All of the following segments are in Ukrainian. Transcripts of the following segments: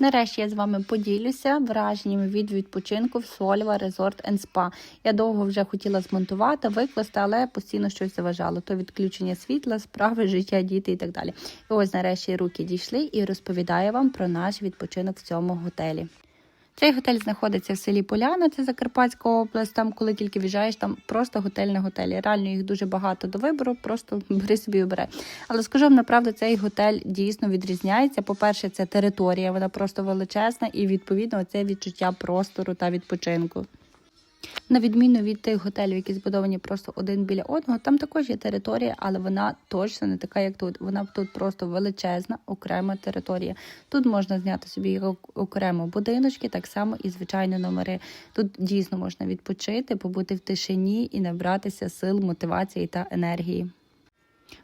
Нарешті я з вами поділюся враженнями від відпочинку в Сольва Resort and Spa. Я довго вже хотіла змонтувати, викласти, але постійно щось заважало. То відключення світла, справи, життя, діти і так далі. І ось нарешті руки дійшли і розповідаю вам про наш відпочинок в цьому готелі. Цей готель знаходиться в селі Поляна, це Закарпатська область. Там, коли тільки в'їжджаєш, там просто готель на готелі. Реально їх дуже багато до вибору, просто бери собі обере. Але скажу вам направду, цей готель дійсно відрізняється. По-перше, це територія, вона просто величезна, і відповідно це відчуття простору та відпочинку. На відміну від тих готелів, які збудовані просто один біля одного, там також є територія, але вона точно не така, як тут. Вона тут просто величезна, окрема територія. Тут можна зняти собі ок- окремо будиночки, так само і звичайні номери. Тут дійсно можна відпочити, побути в тишині і набратися сил, мотивації та енергії.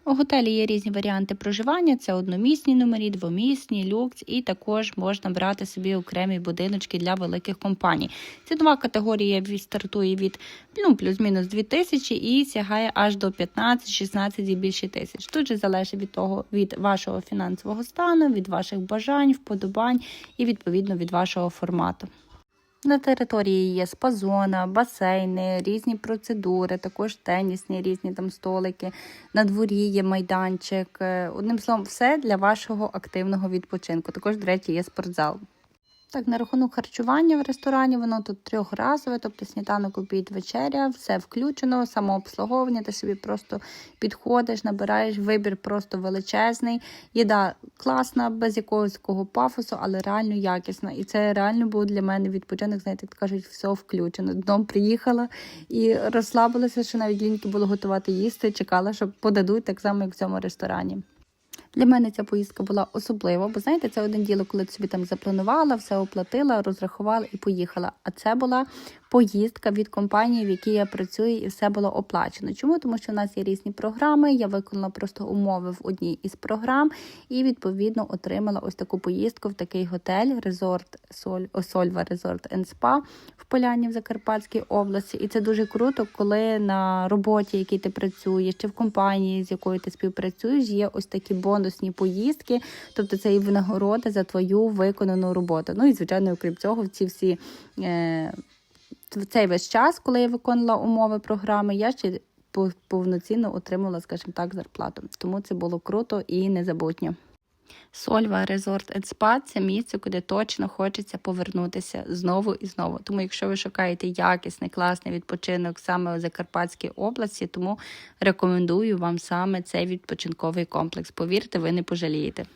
У готелі є різні варіанти проживання: це одномісні номері, двомісні, люкс, і також можна брати собі окремі будиночки для великих компаній. Цінова категорія від- стартує від ну, плюс-мінус 2 тисячі і сягає аж до 15, 16 і більше тисяч. Тут же залежить від того від вашого фінансового стану, від ваших бажань, вподобань і відповідно від вашого формату. На території є спа-зона, басейни, різні процедури, також тенісні різні там столики. На дворі є майданчик. Е, Одним словом, все для вашого активного відпочинку. Також, до речі, є спортзал. Так, на рахунок харчування в ресторані, воно тут трьохразове, тобто сніданок, обід, вечеря, все включено, самообслуговування, ти собі просто підходиш, набираєш вибір просто величезний. Їда класна, без якогось такого пафосу, але реально якісна. І це реально був для мене відпочинок, знаєте, як кажуть, все включено. Додому приїхала і розслабилася, що навіть ліньки було готувати їсти, чекала, щоб подадуть так само, як в цьому ресторані. Для мене ця поїздка була особлива, бо знаєте, це один діло, коли ти собі там запланувала, все оплатила, розрахувала і поїхала. А це була поїздка від компанії, в якій я працюю, і все було оплачено. Чому? Тому що в нас є різні програми. Я виконала просто умови в одній із програм і відповідно отримала ось таку поїздку в такий готель, резорт Соль Сольва Резорт Spa в Поляні в Закарпатській області. І це дуже круто, коли на роботі, якій ти працюєш, чи в компанії, з якою ти співпрацюєш, є ось такі бонусні поїздки. Тобто це і винагорода за твою виконану роботу. Ну і звичайно, окрім цього, ці всі. Е- цей весь час, коли я виконувала умови програми, я ще повноцінно отримала, скажімо так, зарплату. Тому це було круто і незабутньо. Сольва Resort Spa – це місце, куди точно хочеться повернутися знову і знову. Тому, якщо ви шукаєте якісний, класний відпочинок саме у Закарпатській області, тому рекомендую вам саме цей відпочинковий комплекс. Повірте, ви не пожалієте.